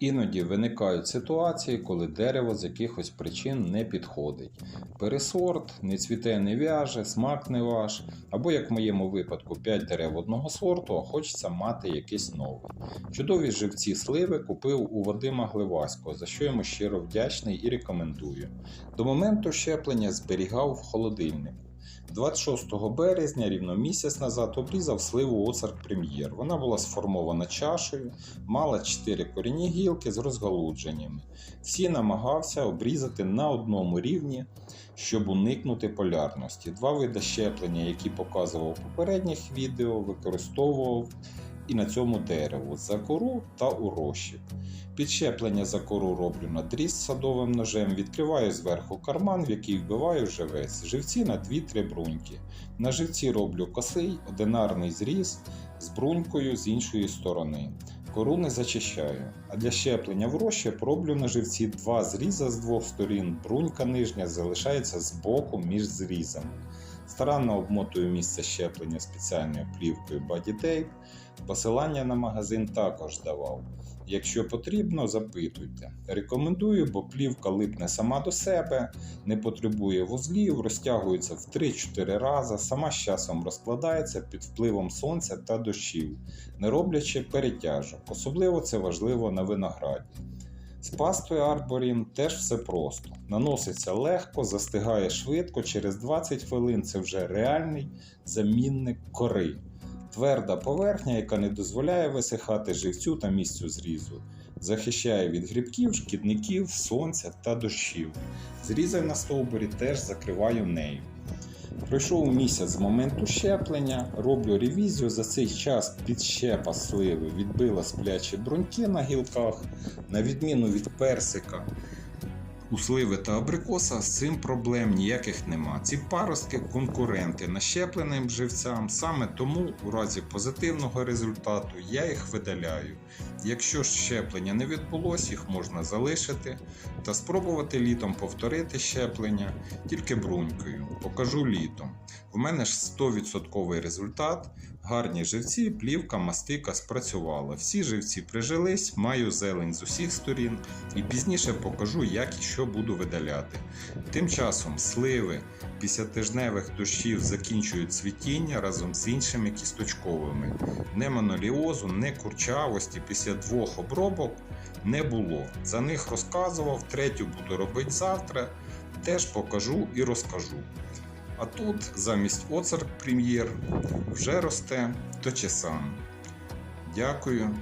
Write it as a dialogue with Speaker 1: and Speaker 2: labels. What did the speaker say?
Speaker 1: Іноді виникають ситуації, коли дерево з якихось причин не підходить. Пересорт, не цвіте, не в'яже, смак не ваш, або як в моєму випадку 5 дерев одного сорту, а хочеться мати якийсь новий. Чудові живці сливи купив у Вадима Гливаського, за що йому щиро вдячний і рекомендую. До моменту щеплення зберігав в холодильнику. 26 березня, рівно місяць назад, обрізав сливу Оцарк Прем'єр. Вона була сформована чашею, мала 4 корінні гілки з розгалудженнями. Всі намагався обрізати на одному рівні, щоб уникнути полярності. Два види щеплення, які показував у попередніх відео, використовував і на цьому дереву за кору та у розчіп. Підщеплення за кору роблю на дріз садовим ножем, відкриваю зверху карман, в який вбиваю живець, живці на 2-3 бруньки. На живці роблю косий, одинарний зріз з брунькою з іншої сторони. Кору не зачищаю. А для щеплення в розчіп роблю на живці два зріза з двох сторін, брунька нижня залишається з боку між зрізами. Старанно обмотую місце щеплення спеціальною плівкою Body Tape. Посилання на магазин також давав. Якщо потрібно, запитуйте. Рекомендую, бо плівка липне сама до себе, не потребує вузлів, розтягується в 3-4 рази, сама з часом розкладається під впливом сонця та дощів, не роблячи перетяжок. Особливо це важливо на винограді. З пастою Арборін теж все просто. Наноситься легко, застигає швидко, через 20 хвилин це вже реальний замінник кори. Тверда поверхня, яка не дозволяє висихати живцю та місцю зрізу, захищає від грибків, шкідників, сонця та дощів. Зрізав на стовбурі теж закриваю нею. Пройшов місяць з моменту щеплення, роблю ревізію. За цей час підщепа сливи відбила сплячі бруньки на гілках, на відміну від персика. У сливи та абрикоса з цим проблем ніяких нема. Ці паростки конкуренти нащепленим живцям. Саме тому, у разі позитивного результату, я їх видаляю. Якщо ж щеплення не відбулось, їх можна залишити та спробувати літом повторити щеплення тільки брунькою. Покажу літом. У мене ж 100% результат. Гарні живці, плівка, мастика спрацювала. Всі живці прижились, маю зелень з усіх сторін і пізніше покажу, як і що буду видаляти. Тим часом сливи після тижневих дощів закінчують цвітіння разом з іншими кісточковими. Не моноліозу, не курчавості після двох обробок не було. За них розказував, третю буду робити завтра. Теж покажу і розкажу. А тут замість оцарк прем'єр вже росте точесан. Дякую